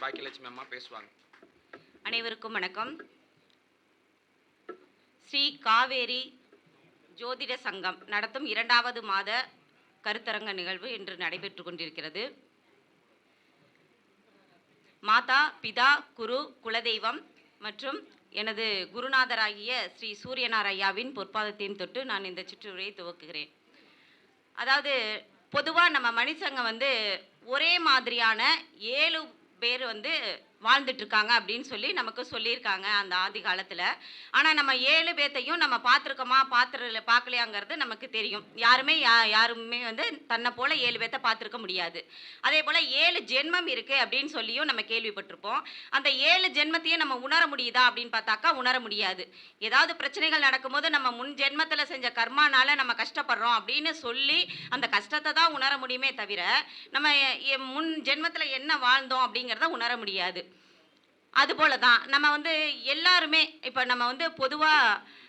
பாக்கியலட்சுமி அம்மா பேசுவாங்க. அனைவருக்கும் வணக்கம். ஸ்ரீ காவேரி ஜோதிட சங்கம் நடத்தும் இரண்டாவது மாத கருத்தரங்க நிகழ்வு இன்று நடைபெற்று கொண்டிருக்கிறது. மாதா பிதா குரு குலதெய்வம் மற்றும் எனது குருநாதராகிய ஸ்ரீ சூரியனார் ஐயாவின் பொற்பாதத்தையும் தொட்டு நான் இந்த சுற்றுரையை துவக்குகிறேன். அதாவது பொதுவாக நம்ம மனுஷங்க வந்து ஒரே மாதிரியான ஏழு பேர் வந்து வாழ்ந்துட்டு இருக்காங்க அப்படின்னு சொல்லி நமக்கு சொல்லியிருக்காங்க அந்த ஆதி காலத்தில். ஆனால் நம்ம ஏழு பேர்த்தையும் நம்ம பார்த்துருக்கோமா? பார்த்துரு பார்க்கலையாங்கிறது நமக்கு தெரியும். யாருமே யா யாருமே வந்து தன்னை போல ஏழு பேர்த்த பார்த்துருக்க முடியாது. அதே போல் ஏழு ஜென்மம் இருக்குது அப்படின்னு சொல்லியும் நம்ம கேள்விப்பட்டிருப்போம். அந்த ஏழு ஜென்மத்தையும் நம்ம உணர முடியுதா அப்படின்னு பார்த்தாக்கா உணர முடியாது. ஏதாவது பிரச்சனைகள் நடக்கும்போது நம்ம முன் ஜென்மத்தில் செஞ்ச கர்மானால நம்ம கஷ்டப்படுறோம் அப்படின்னு சொல்லி அந்த கஷ்டத்தை தான் உணர முடியுமே தவிர நம்ம முன் ஜென்மத்தில் என்ன வாழ்ந்தோம் அப்படிங்கிறத உணர முடியாது. அதுபோல தான். நம்ம வந்து எல்லாருமே இப்போ நம்ம வந்து பொதுவாக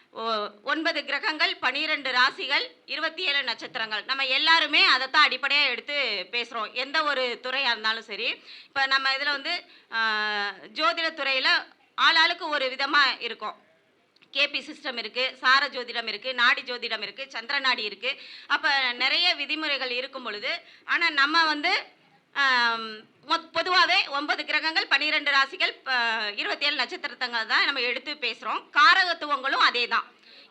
ஒன்பது கிரகங்கள் பனிரெண்டு ராசிகள் இருபத்தி ஏழு நட்சத்திரங்கள். நம்ம எல்லாருமே அதைத்தான் அடிப்படையாக எடுத்து பேசுகிறோம் எந்த ஒரு துறையாக இருந்தாலும் சரி. இப்போ நம்ம இதில் வந்து ஜோதிட துறையில் ஆளாளுக்கு ஒரு விதமாக இருக்கும். கேபி சிஸ்டம் இருக்குது சார ஜோதிடம் இருக்குது நாடி ஜோதிடம் இருக்குது சந்திர நாடி இருக்குது அப்போ நிறைய விதிமுறைகள் இருக்கும் பொழுது ஆனால் நம்ம வந்து பொதுவாகவே ஒன்பது கிரகங்கள் பன்னிரெண்டு ராசிகள் இருபத்தி ஏழு நட்சத்திரத்தங்கள் தான் நம்ம எடுத்து பேசுகிறோம் காரகத்துவங்களும் அதே தான்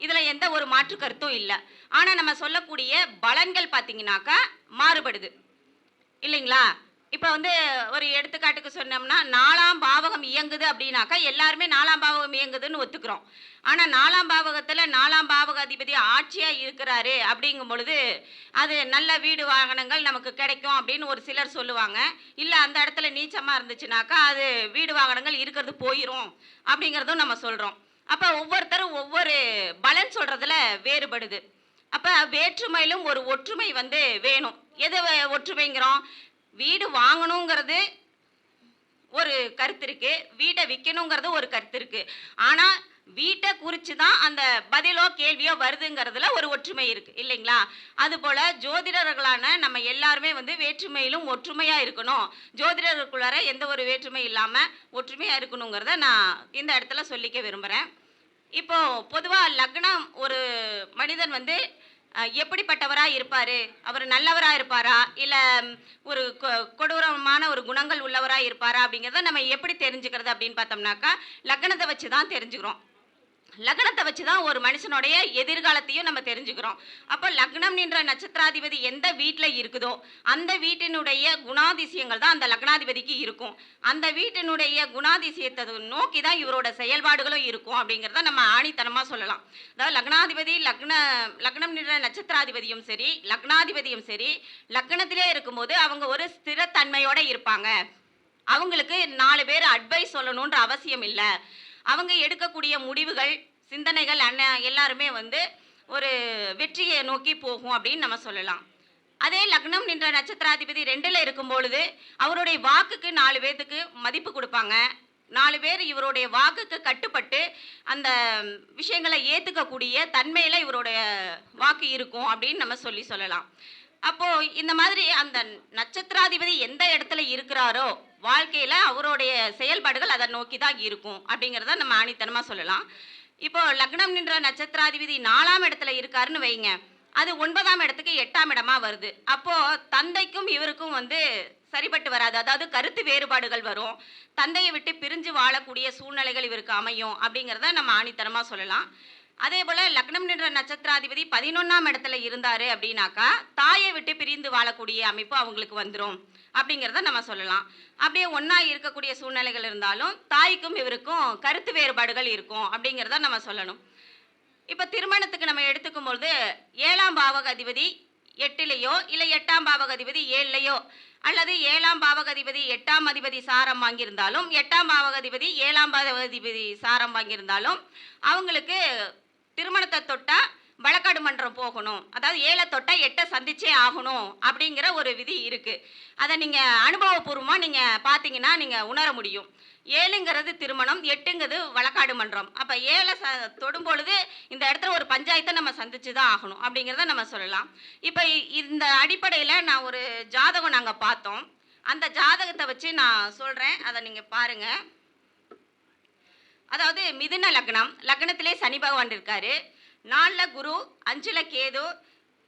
இதில் எந்த ஒரு மாற்று கருத்தும் இல்லை. ஆனால் நம்ம சொல்லக்கூடிய பலன்கள் பார்த்தீங்கன்னாக்கா மாறுபடுது. இல்லைங்களா? இப்போ வந்து ஒரு எடுத்துக்காட்டுக்கு சொன்னோம்னா நாலாம் பாவகம் இயங்குது அப்படின்னாக்கா எல்லாருமே நாலாம் பாவகம் இயங்குதுன்னு ஒத்துக்கிறோம். ஆனால் நாலாம் பாவகத்தில் நாலாம் பாவக அதிபதி ஆட்சியாக இருக்கிறாரு அப்படிங்கும் பொழுது அது நல்ல வீடு வாகனங்கள் நமக்கு கிடைக்கும் அப்படின்னு ஒரு சிலர் சொல்லுவாங்க. இல்லை அந்த இடத்துல நீச்சமாக இருந்துச்சுனாக்கா அது வீடு வாகனங்கள் இருக்கிறது போயிடும் அப்படிங்கிறதும் நம்ம சொல்கிறோம் அப்போ ஒவ்வொருத்தரும் ஒவ்வொரு பலன் சொல்கிறதுல வேறுபடுது. அப்போ வேற்றுமையிலும் ஒரு ஒற்றுமை வந்து வேணும். எது ஒற்றுமைங்கிறோம்? வீடு வாங்கணுங்கிறது ஒரு கருத்து இருக்கு. வீட்டை விற்கணுங்கிறது ஒரு கருத்து இருக்கு. ஆனால் வீட்டை குறித்து தான் அந்த பதிலோ கேள்வியோ வருதுங்கிறதுல ஒரு ஒற்றுமை இருக்குது இல்லைங்களா? அதுபோல் ஜோதிடர்களான நம்ம எல்லாருமே வந்து வேற்றுமையிலும் ஒற்றுமையாக இருக்கணும். ஜோதிடர்களுக்குள்ளார எந்த ஒரு வேற்றுமை இல்லாமல் ஒற்றுமையாக இருக்கணுங்கிறத நான் இந்த இடத்துல சொல்லிக்க விரும்புகிறேன் இப்போது பொதுவாக லக்னம் ஒரு மனிதன் வந்து எப்படிப்பட்டவரா இருப்பார்? அவர் நல்லவராக இருப்பாரா? இல்லை ஒரு கொ- கொடூரமான ஒரு குணங்கள் உள்ளவராக இருப்பாரா அப்படிங்கிறத நம்ம எப்படி தெரிஞ்சுக்கிறது அப்படின்னு பார்த்தோம்னாக்கா லக்னத்தை வச்சு தான் தெரிஞ்சுக்கிறோம். லக்னத்தை வச்சு தான் ஒரு மனுஷனுடைய எதிர்காலத்தையும் நம்ம தெரிஞ்சுக்கிறோம். அப்போ லக்னம் நின்ற நட்சத்திராதிபதி எந்த வீட்டில் இருக்குதோ அந்த வீட்டினுடைய குணாதிசயங்கள் தான் அந்த லக்னாதிபதிக்கு இருக்கும். அந்த வீட்டினுடைய குணாதிசயத்தை நோக்கி தான் இவரோட செயல்பாடுகளும் இருக்கும் அப்படிங்கிறத நம்ம ஆணித்தனமாக சொல்லலாம். அதாவது லக்னாதிபதி லக்ன லக்னம் நின்ற நட்சத்திராதிபதியும் சரி லக்னாதிபதியும் சரி லக்னத்திலே இருக்கும்போது அவங்க ஒரு ஸ்திரத்தன்மையோடு இருப்பாங்க. அவங்களுக்கு நாலு பேர் அட்வைஸ் சொல்லணுன்ற அவசியம் இல்லை. அவங்க எடுக்கக்கூடிய முடிவுகள் சிந்தனைகள் அண்ண எல்லாருமே வந்து ஒரு வெற்றியை நோக்கி போகும் அப்படின்னு நம்ம சொல்லலாம். அதே லக்னம் நின்ற நட்சத்திராதிபதி ரெண்டில் இருக்கும் பொழுது அவருடைய வாக்குக்கு நாலு பேர்த்துக்கு மதிப்பு கொடுப்பாங்க. நாலு பேர் இவருடைய வாக்குக்கு கட்டுப்பட்டு அந்த விஷயங்களை ஏற்றுக்கக்கூடிய தன்மையில் இவருடைய வாக்கு இருக்கும் அப்படின்னு நம்ம சொல்லி சொல்லலாம். அப்போது இந்த மாதிரி அந்த நட்சத்திராதிபதி எந்த இடத்துல இருக்கிறாரோ வாழ்க்கையில் அவருடைய செயல்பாடுகள் அதை நோக்கி தான் இருக்கும். அப்படிங்கிறத நம்ம ஆணித்தனமாக சொல்லலாம். இப்போ லக்னம் நின்ற நட்சத்திராதிபதி நாலாம் இடத்துல இருக்காருன்னு வைங்க. அது ஒன்பதாம் இடத்துக்கு எட்டாம் இடமா வருது. அப்போ தந்தைக்கும் இவருக்கும் வந்து சரிப்பட்டு வராது. அதாவது கருத்து வேறுபாடுகள் வரும். தந்தையை விட்டு பிரிஞ்சு வாழக்கூடிய சூழ்நிலைகள் இவருக்கு அமையும் அப்படிங்கிறத நம்ம ஆணித்தனமாக சொல்லலாம். அதே போல லக்னம் நின்ற நட்சத்திராதிபதி பதினொன்னாம் இடத்துல இருந்தாரு அப்படின்னாக்கா தாயை விட்டு பிரிந்து வாழக்கூடிய அமைப்பு அவங்களுக்கு வந்துடும் அப்படிங்கிறத நம்ம சொல்லலாம். அப்படியே ஒன்றா இருக்கக்கூடிய சூழ்நிலைகள் இருந்தாலும் தாய்க்கும் இவருக்கும் கருத்து வேறுபாடுகள் இருக்கும் அப்படிங்கிறத நம்ம சொல்லணும். இப்போ திருமணத்துக்கு நம்ம எடுத்துக்கும் பொழுது ஏழாம் பாவக அதிபதி எட்டுலேயோ இல்லை எட்டாம் பாவக அதிபதி ஏழுலையோ அல்லது ஏழாம் பாவக அதிபதி எட்டாம் அதிபதி சாரம் வாங்கியிருந்தாலும் எட்டாம் பாவக அதிபதி ஏழாம் பாவக அதிபதி சாரம் வாங்கியிருந்தாலும் அவங்களுக்கு திருமணத்தை தொட்டால் வழக்காடு மன்றம் போகணும். அதாவது ஏழை தொட்டால் எட்டை சந்திச்சே ஆகணும் அப்படிங்கிற ஒரு விதி இருக்குது அதை நீங்கள் அனுபவபூர்வமாக நீங்கள் பார்த்தீங்கன்னா நீங்கள் உணர முடியும். ஏழுங்கிறது திருமணம் எட்டுங்கிறது வழக்காடு மன்றம். அப்போ ஏழை ச தொடும் பொழுது இந்த இடத்துல ஒரு பஞ்சாயத்தை நம்ம சந்திச்சு தான் ஆகணும் அப்படிங்கிறத நம்ம சொல்லலாம். இப்போ இந்த அடிப்படையில் நான் ஒரு ஜாதகம் நாங்கள் பார்த்தோம். அந்த ஜாதகத்தை வச்சு நான் சொல்கிறேன் அதை நீங்கள் பாருங்கள் அதாவது மிதுன லக்னம் லக்னத்திலே சனி பகவான் இருக்காரு. நாலில் குரு அஞ்சில் கேது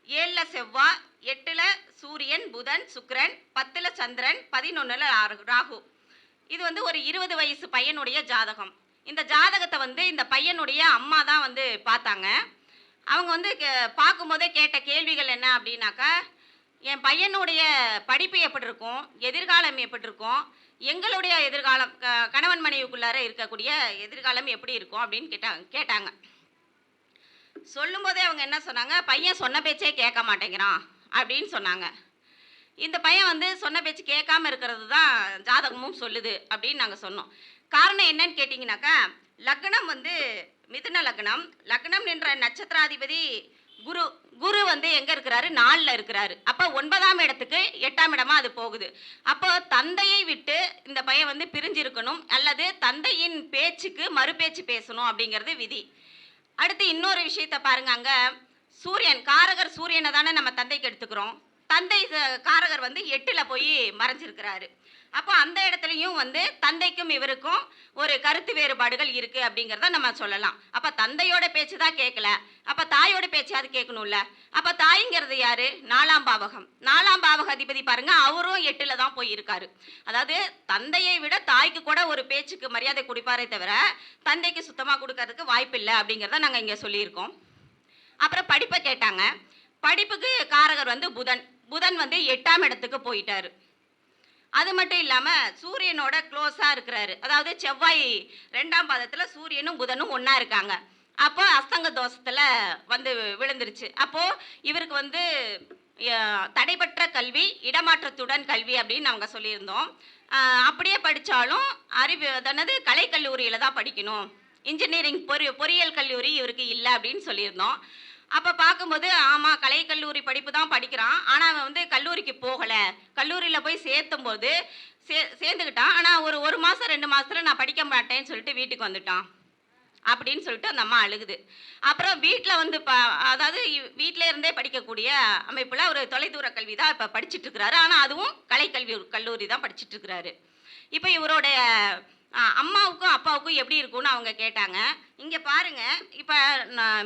ஏழில் செவ்வாய் எட்டில் சூரியன் புதன் சுக்கரன் பத்தில் சந்திரன் பதினொன்றில் ராகு இது வந்து ஒரு இருபது வயசு பையனுடைய ஜாதகம். இந்த ஜாதகத்தை வந்து இந்த பையனுடைய அம்மா தான் வந்து பார்த்தாங்க. அவங்க வந்து கே- பார்க்கும்போதே கேட்ட கேள்விகள் என்ன அப்படின்னாக்கா என் பையனுடைய படிப்பு எப்படி இருக்கும் எதிர்காலம் எப்படி இருக்கும் எங்களுடைய எதிர்காலம் க- கணவன் மனைவிக்குள்ளார இருக்கக்கூடிய எதிர்காலம் எப்படி இருக்கும் அப்படின்னு கேட்டாங்க கேட்டாங்க. சொல்லும்போதே அவங்க என்ன சொன்னாங்க? பையன் சொன்ன பேச்சே கேட்க மாட்டேங்கிறான் அப்படின்னு சொன்னாங்க. இந்த பையன் வந்து சொன்ன பேச்சு கேட்காம இருக்கிறது தான் ஜாதகமும் சொல்லுது அப்படின்னு நாங்கள் சொன்னோம். காரணம் என்னன்னு கேட்டிங்கனாக்கா லக்னம் வந்து மிதுன லக்னம். லக்னம் என்ற நட்சத்திராதிபதி குரு குரு வந்து எங்க இருக்கிறாரு? நாலில் இருக்கிறாரு. அப்போ ஒன்பதாம் இடத்துக்கு எட்டாம் இடமா அது போகுது. அப்போ தந்தையை விட்டு இந்த பையன் வந்து பிரிஞ்சிருக்கணும் அல்லது தந்தையின் பேச்சுக்கு மறுபேச்சு பேசணும் அப்படிங்கிறது விதி. அடுத்து இன்னொரு விஷயத்த பாருங்க அங்க. சூரியன் காரகர் சூரியனை தானே நம்ம தந்தைக்கு எடுத்துக்கிறோம். தந்தை காரகர் வந்து எட்டுல போய் மறைஞ்சிருக்கிறாரு. அப்போ அந்த இடத்துலையும் வந்து தந்தைக்கும் இவருக்கும் ஒரு கருத்து வேறுபாடுகள் இருக்கு அப்படிங்கிறத நம்ம சொல்லலாம். அப்ப தந்தையோட பேச்சு தான் கேட்கல அப்ப தாயோட பேச்சாவது கேட்கணும்ல அப்ப தாய்ங்கிறது யாரு? நாலாம் பாவகம். நாலாம் பாவக அதிபதி பாருங்க அவரும் எட்டுல தான் போயிருக்காரு. அதாவது தந்தையை விட தாய்க்கு கூட ஒரு பேச்சுக்கு மரியாதை கொடுப்பாரே தவிர தந்தைக்கு சுத்தமா கொடுக்கறதுக்கு வாய்ப்பு இல்லை அப்படிங்கிறத நாங்க இங்க சொல்லியிருக்கோம். அப்புறம் படிப்பை கேட்டாங்க. படிப்புக்கு காரகர் வந்து புதன். புதன் வந்து எட்டாம் இடத்துக்கு போயிட்டாரு. அது மட்டும் இல்லாமல் சூரியனோட க்ளோஸாக இருக்கிறாரு. அதாவது செவ்வாய் ரெண்டாம் பாதத்தில் சூரியனும் புதனும் ஒன்றா இருக்காங்க. அப்போ அஸ்தங்க தோஷத்தில் வந்து விழுந்துருச்சு. அப்போது இவருக்கு வந்து தடைபற்ற கல்வி இடமாற்றத்துடன் கல்வி அப்படின்னு நாங்கள் சொல்லியிருந்தோம். அப்படியே படித்தாலும் அறிவு அதானது கலைக்கல்லூரியில் தான் படிக்கணும். இன்ஜினியரிங் பொறி பொறியியல் கல்லூரி இவருக்கு இல்லை அப்படின்னு சொல்லியிருந்தோம். அப்போ பார்க்கும்போது ஆமாம் கலை கல்லூரி படிப்பு தான் படிக்கிறான். ஆனால் அவன் வந்து கல்லூரிக்கு போகலை. கல்லூரியில் போய் சேர்த்தும் போது சே சேர்ந்துக்கிட்டான் ஆனால் ஒரு ஒரு மாதம் ரெண்டு மாதத்துல நான் படிக்க மாட்டேன்னு சொல்லிட்டு வீட்டுக்கு வந்துட்டான். அப்படின்னு சொல்லிட்டு அந்த அம்மா அழுகுது. அப்புறம் வீட்டில் வந்து ப அதாவது வீட்டில இருந்தே படிக்கக்கூடிய அமைப்பில் ஒரு தொலைதூர கல்வி தான் இப்போ படிச்சுட்டு இருக்கிறாரு. ஆனால் அதுவும் கலைக்கல்வி கல்லூரி தான் படிச்சுட்டு இருக்கிறாரு. இப்போ இவரோட அம்மாவுக்கும் அப்பாவுக்கும் எப்படி இருக்கும்னு அவங்க கேட்டாங்க. இங்கே பாருங்க இப்போ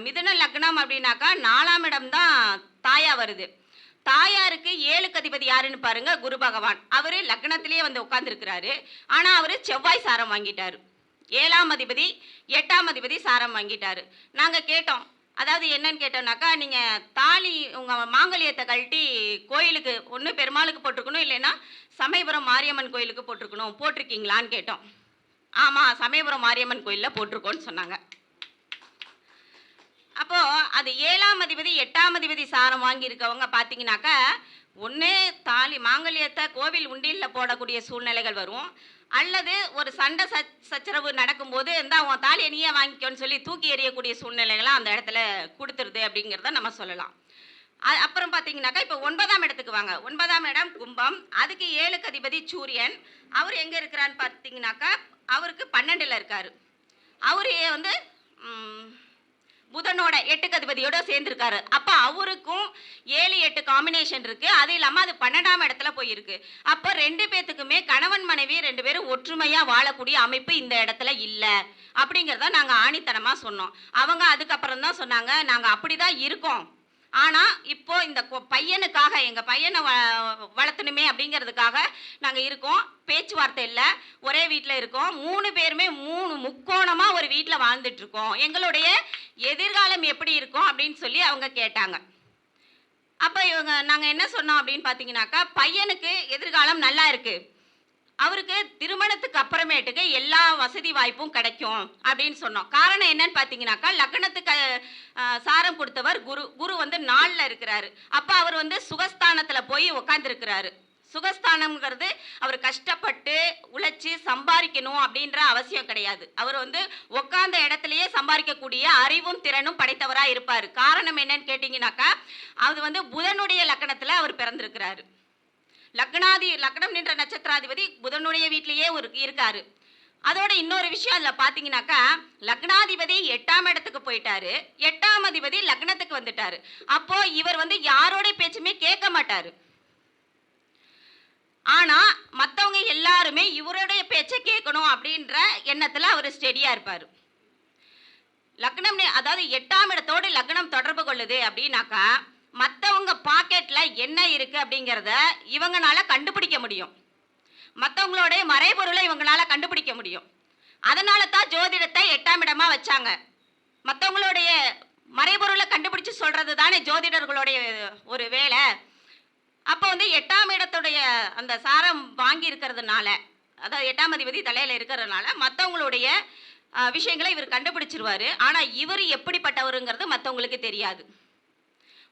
மிதுன லக்னம் அப்படின்னாக்கா நாலாம் இடம் தான் தாயா வருது. தாயாருக்கு ஏழுக்கு அதிபதி யாருன்னு பாருங்க குரு பகவான். அவர் லக்னத்திலேயே வந்து உட்காந்துருக்கிறாரு ஆனால் அவர் செவ்வாய் சாரம் வாங்கிட்டார். ஏழாம் அதிபதி எட்டாம் அதிபதி சாரம் வாங்கிட்டார். நாங்கள் கேட்டோம். அதாவது என்னன்னு கேட்டோம்னாக்கா நீங்கள் தாலி உங்கள் மாங்கல்யத்தை கழட்டி கோயிலுக்கு ஒன்று பெருமாளுக்கு போட்டிருக்கணும் இல்லைன்னா சமயபுரம் மாரியம்மன் கோயிலுக்கு போட்டிருக்கணும் போட்டிருக்கீங்களான்னு கேட்டோம். ஆமாம் சமயபுரம் மாரியம்மன் கோயிலில் போட்டிருக்கோன்னு சொன்னாங்க. அப்போது அது ஏழாம் அதிபதி எட்டாம் அதிபதி சாரம் வாங்கியிருக்கவங்க பார்த்தீங்கன்னாக்கா ஒன்று தாலி மாங்கல்யத்தை கோவில் உண்டியலில் போடக்கூடிய சூழ்நிலைகள் வரும். அல்லது ஒரு சண்டை சச் சச்சரவு நடக்கும்போது இந்த உன் தாலியை நீயே வாங்கிக்கோன்னு சொல்லி தூக்கி எறியக்கூடிய சூழ்நிலைகள்லாம் அந்த இடத்துல கொடுத்துருது அப்படிங்கிறத நம்ம சொல்லலாம். அது அப்புறம் பார்த்தீங்கன்னாக்கா இப்போ ஒன்பதாம் இடத்துக்கு வாங்க. ஒன்பதாம் இடம் கும்பம். அதுக்கு ஏழுக்கு அதிபதி சூரியன். அவர் எங்கே இருக்கிறான்னு பார்த்தீங்கன்னாக்கா அவருக்கு பன்னெண்டில் இருக்கார். அவர் வந்து புதனோட எட்டுக்கு அதிபதியோட சேர்ந்துருக்காரு. அப்போ அவருக்கும் ஏழு எட்டு காம்பினேஷன் இருக்குது அது இல்லாமல் அது பன்னெண்டாம் இடத்துல போயிருக்கு. அப்போ ரெண்டு பேர்த்துக்குமே கணவன் மனைவி ரெண்டு பேரும் ஒற்றுமையாக வாழக்கூடிய அமைப்பு இந்த இடத்துல இல்லை. அப்படிங்கிறத நாங்கள் ஆணித்தனமாக சொன்னோம். அவங்க அதுக்கப்புறம் தான் சொன்னாங்க நாங்கள் அப்படி தான் இருக்கோம். ஆனால் இப்போ இந்த கொ- பையனுக்காக எங்கள் பையனை வ- வளர்த்தணுமே அப்படிங்கிறதுக்காக நாங்கள் இருக்கோம். பேச்சுவார்த்தை இல்லை. ஒரே வீட்டில் இருக்கோம். மூணு பேருமே மூணு முக்கோணமாக ஒரு வீட்டில் வாழ்ந்துட்டுருக்கோம். எங்களுடைய எதிர்காலம் எப்படி இருக்கும் அப்படின்னு சொல்லி அவங்க கேட்டாங்க. அப்போ இவங்க நாங்கள் என்ன சொன்னோம் அப்படின்னு பார்த்தீங்கன்னாக்கா பையனுக்கு எதிர்காலம் நல்லா இருக்குது அவருக்கு திருமணத்துக்கு அப்புறமேட்டுக்கு எல்லா வசதி வாய்ப்பும் கிடைக்கும் அப்படின்னு சொன்னோம். காரணம் என்னன்னு பார்த்தீங்கன்னாக்கா லக்னத்துக்கு சாரம் கொடுத்தவர் குரு. குரு வந்து நாளில் இருக்கிறாரு. அப்போ அவர் வந்து சுகஸ்தானத்தில் போய் உட்காந்துருக்கிறாரு சுகஸ்தானம்ங்கிறது அவர் கஷ்டப்பட்டு உழைச்சி சம்பாதிக்கணும் அப்படின்ற அவசியம் கிடையாது. அவர் வந்து உட்காந்த இடத்துலயே சம்பாதிக்கக்கூடிய அறிவும் திறனும் படைத்தவராக இருப்பார். காரணம் என்னன்னு கேட்டிங்கனாக்கா அது வந்து புதனுடைய லக்கணத்தில் அவர் பிறந்திருக்கிறாரு. லக்னாதி லக்னம் நின்ற நட்சத்திராதிபதி புதனுடைய வீட்டிலேயே ஒரு இருக்காரு. அதோட இன்னொரு விஷயம் அதில் பார்த்தீங்கன்னாக்கா லக்னாதிபதி எட்டாம் இடத்துக்கு போயிட்டாரு. எட்டாம் அதிபதி லக்னத்துக்கு வந்துட்டாரு. அப்போ இவர் வந்து யாரோட பேச்சுமே கேட்க மாட்டாரு. ஆனால் மற்றவங்க எல்லாருமே இவருடைய பேச்சை கேட்கணும் அப்படின்ற எண்ணத்தில் அவர் ஸ்டெடியாக இருப்பார். லக்னம் அதாவது எட்டாம் இடத்தோடு லக்னம் தொடர்பு கொள்ளுது அப்படின்னாக்கா மற்றவங்க பாக்கெட்டில் என்ன இருக்குது அப்படிங்கிறத இவங்களால கண்டுபிடிக்க முடியும். மற்றவங்களுடைய மறைபொருளை இவங்களால கண்டுபிடிக்க முடியும். அதனால தான் ஜோதிடத்தை எட்டாம் இடமாக வச்சாங்க. மற்றவங்களுடைய மறைபொருளை கண்டுபிடிச்சு சொல்கிறது தானே ஜோதிடர்களுடைய ஒரு வேலை. அப்போ வந்து எட்டாம் இடத்துடைய அந்த சாரம் வாங்கி இருக்கிறதுனால அதாவது எட்டாம் அதிபதி தலையில் இருக்கிறதுனால மற்றவங்களுடைய விஷயங்களை இவர் கண்டுபிடிச்சிருவாரு. ஆனால் இவர் எப்படிப்பட்டவருங்கிறது மற்றவங்களுக்கு தெரியாது.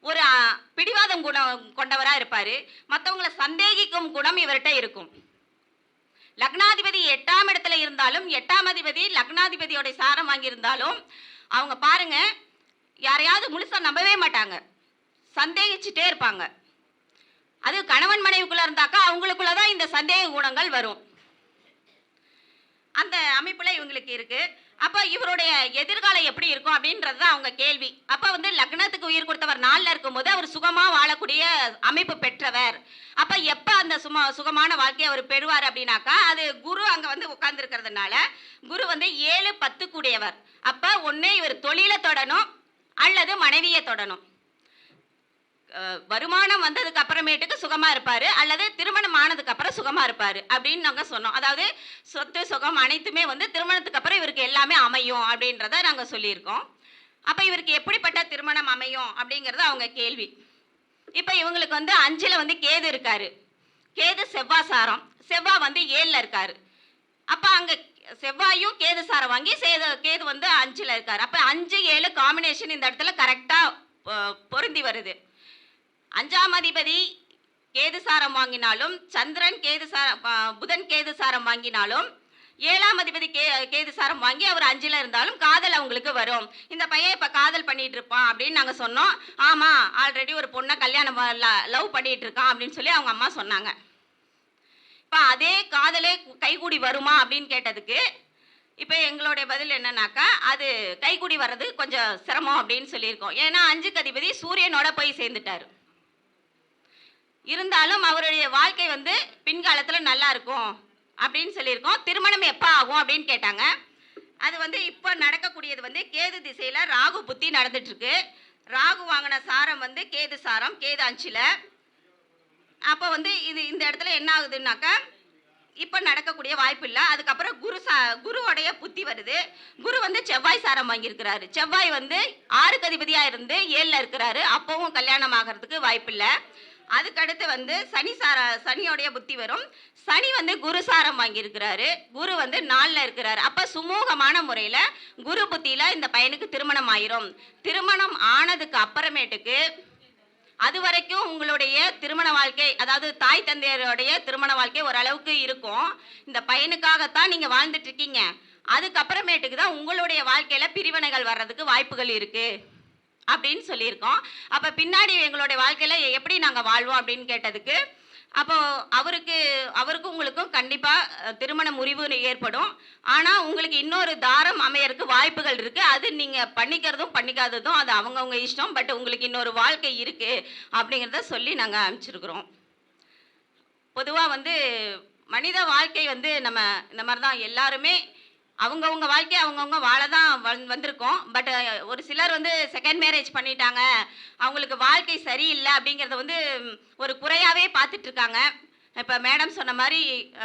ஒரு பிடிவாதம் குணம் கொண்டவராக இருப்பார். மற்றவங்களை சந்தேகிக்கும் குணம் இவர்கிட்ட இருக்கும். லக்னாதிபதி எட்டாம் இடத்துல இருந்தாலும் எட்டாம் அதிபதி லக்னாதிபதியோட சாரம் வாங்கியிருந்தாலும் அவங்க பாருங்க யாரையாவது முழுசாக நம்பவே மாட்டாங்க. சந்தேகிச்சுட்டே இருப்பாங்க. அது கணவன் மனைவிக்குள்ளே இருந்தாக்கா அவங்களுக்குள்ள தான் இந்த சந்தேக குணங்கள் வரும். அந்த அமைப்பில் இவங்களுக்கு இருக்குது அப்போ இவருடைய எதிர்காலம் எப்படி இருக்கும் அப்படின்றது தான் அவங்க கேள்வி. அப்போ வந்து லக்னத்துக்கு உயிர் கொடுத்தவர் நாளில் இருக்கும்போது அவர் சுகமாக வாழக்கூடிய அமைப்பு பெற்றவர். அப்போ எப்போ அந்த சும சுகமான வாழ்க்கையை அவர் பெறுவார் அப்படின்னாக்கா அது குரு அங்கே வந்து உட்கார்ந்துருக்கிறதுனால குரு வந்து ஏழு பத்து கூடியவர் அப்போ ஒன்று இவர் தொழிலை தொடணும் அல்லது மனைவியை தொடணும். வருமானம் வந்ததுக்கு அப்புறமேட்டுக்கு சுகமா இருப்பாரு அல்லது திருமணம் ஆனதுக்கு அப்புறம் சுகமா இருப்பாரு அப்படின்னு நாங்க சொன்னோம். அதாவது சொத்து சுகம் அனைத்துமே வந்து திருமணத்துக்கு அப்புறம் இவருக்கு எல்லாமே அமையும் அப்படின்றத நாங்க சொல்லியிருக்கோம். அப்ப இவருக்கு எப்படிப்பட்ட திருமணம் அமையும் அப்படிங்கறது அவங்க கேள்வி. இப்ப இவங்களுக்கு வந்து அஞ்சுல வந்து கேது இருக்காரு. கேது செவ்வாய் சாரம். செவ்வாய் வந்து ஏழில் இருக்காரு. அப்ப அங்க செவ்வாயும் கேது சாரம் வாங்கி சேது கேது வந்து அஞ்சுல இருக்காரு. அப்ப அஞ்சு ஏழு காம்பினேஷன் இந்த இடத்துல கரெக்டா பொருந்தி வருது. அஞ்சாம் அதிபதி கேது சாரம் வாங்கினாலும் சந்திரன் கேது சாரம் புதன் கேது சாரம் வாங்கினாலும் ஏழாம் அதிபதி கே கேது சாரம் வாங்கி அவர் அஞ்சில் இருந்தாலும் காதல் அவங்களுக்கு வரும். இந்த பையன் இப்போ காதல் பண்ணிட்டு இருப்பான் அப்படின்னு நாங்கள் சொன்னோம். ஆமாம் ஆல்ரெடி ஒரு பொண்ணை கல்யாணம் லவ் பண்ணிட்டு இருக்கான் அப்படின்னு சொல்லி அவங்க அம்மா சொன்னாங்க. இப்போ அதே காதலே கைகூடி வருமா அப்படின்னு கேட்டதுக்கு இப்போ எங்களுடைய பதில் என்னன்னாக்கா அது கைகூடி வர்றது கொஞ்சம் சிரமம் அப்படின்னு சொல்லியிருக்கோம். ஏன்னா அஞ்சுக்கு அதிபதி சூரியனோட போய் சேர்ந்துட்டார். இருந்தாலும் அவருடைய வாழ்க்கை வந்து பின்காலத்தில் நல்லா இருக்கும் அப்படின்னு சொல்லியிருக்கோம். திருமணம் எப்போ ஆகும் அப்படின்னு கேட்டாங்க. அது வந்து இப்போ நடக்கக்கூடியது வந்து கேது திசையில் ராகு புத்தி நடந்துட்டுருக்கு. ராகு வாங்கின சாரம் வந்து கேது சாரம் கேது அஞ்சில். அப்போ வந்து இது இந்த இடத்துல என்ன ஆகுதுன்னாக்கா இப்போ நடக்கக்கூடிய வாய்ப்பு இல்லை. அதுக்கப்புறம் குரு சா குருவோடைய புத்தி வருது. குரு வந்து செவ்வாய் சாரம் வாங்கியிருக்கிறாரு. செவ்வாய் வந்து ஆறுக்கு அதிபதியாக இருந்து ஏழில் இருக்கிறாரு. அப்போவும் கல்யாணம் ஆகிறதுக்கு வாய்ப்பு இல்லை. அதுக்கடுத்து வந்து சனி சாரா சனியோடைய புத்தி வரும். சனி வந்து குரு சாரம் வாங்கியிருக்கிறாரு. குரு வந்து நாளில் இருக்கிறாரு. அப்போ சுமூகமான முறையில் குரு புத்தியில் இந்த பையனுக்கு திருமணம் ஆயிரும். திருமணம் ஆனதுக்கு அப்புறமேட்டுக்கு அது வரைக்கும் உங்களுடைய திருமண வாழ்க்கை அதாவது தாய் தந்தையருடைய திருமண வாழ்க்கை ஓரளவுக்கு இருக்கும். இந்த பையனுக்காகத்தான் நீங்கள் வாழ்ந்துட்டு இருக்கீங்க. அதுக்கப்புறமேட்டுக்கு தான் உங்களுடைய வாழ்க்கையில் பிரிவினைகள் வர்றதுக்கு வாய்ப்புகள் இருக்குது அப்படின்னு சொல்லியிருக்கோம். அப்போ பின்னாடி எங்களுடைய வாழ்க்கையில் எப்படி நாங்கள் வாழ்வோம் அப்படின்னு கேட்டதுக்கு அப்போ அவருக்கு அவருக்கும் உங்களுக்கும் கண்டிப்பாக திருமண முறிவு ஏற்படும். ஆனால் உங்களுக்கு இன்னொரு தாரம் அமையறதுக்கு வாய்ப்புகள் இருக்குது அது நீங்கள் பண்ணிக்கிறதும் பண்ணிக்காததும் அது அவங்கவுங்க இஷ்டம். பட் உங்களுக்கு இன்னொரு வாழ்க்கை இருக்குது அப்படிங்கிறத சொல்லி நாங்கள் அனுப்பிச்சிருக்கிறோம். பொதுவாக வந்து மனித வாழ்க்கை வந்து நம்ம இந்த மாதிரி தான் எல்லாருமே அவங்கவுங்க வாழ்க்கையை அவங்கவுங்க வாழ தான் வந் வந்திருக்கோம். பட் ஒரு சிலர் வந்து செகண்ட் மேரேஜ் பண்ணிட்டாங்க. அவங்களுக்கு வாழ்க்கை சரியில்லை அப்படிங்கிறத வந்து ஒரு குறையாகவே பார்த்துட்டு இருக்காங்க இப்போ மேடம் சொன்ன மாதிரி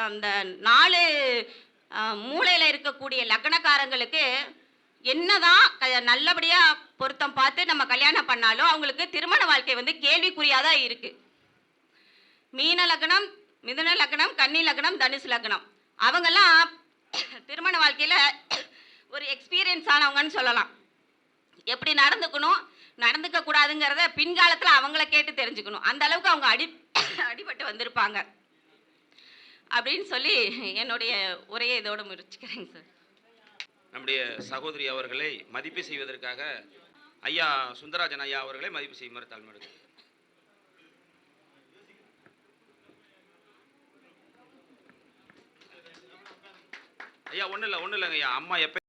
அந்த நாலு மூளையில் இருக்கக்கூடிய லக்னக்காரங்களுக்கு என்னதான் க- நல்லபடியாக பொருத்தம் பார்த்து நம்ம கல்யாணம் பண்ணாலும் அவங்களுக்கு திருமண வாழ்க்கை வந்து கேள்விக்குறியாக தான் இருக்குது மீன லக்னம் மிதுன லக்னம் கன்னி லக்னம் தனுசு லக்னம். அவங்கெல்லாம் திருமண வாழ்க்கையில் ஒரு எக்ஸ்பீரியன்ஸ் ஆனவங்கன்னு சொல்லலாம். எப்படி நடந்துக்கணும் நடந்துக்க கூடாதுங்கிறத பின்காலத்தில் அவங்கள கேட்டு தெரிஞ்சுக்கணும். அந்த அளவுக்கு அவங்க அடி அடிபட்டு வந்திருப்பாங்க. அப்படின்னு சொல்லி என்னுடைய உரையை இதோடு முடிச்சுக்கிறேங்க சார். நம்முடைய சகோதரி அவர்களை மதிப்பு செய்வதற்காக ஐயா சுந்தராஜன் ஐயா அவர்களை மதிப்பு செய்யுமாறு தாழ்மையுடன் ஐயா ஒன்றும் இல்லை ஒன்றும் இல்லைங்க ஐயா அம்மா எப்போ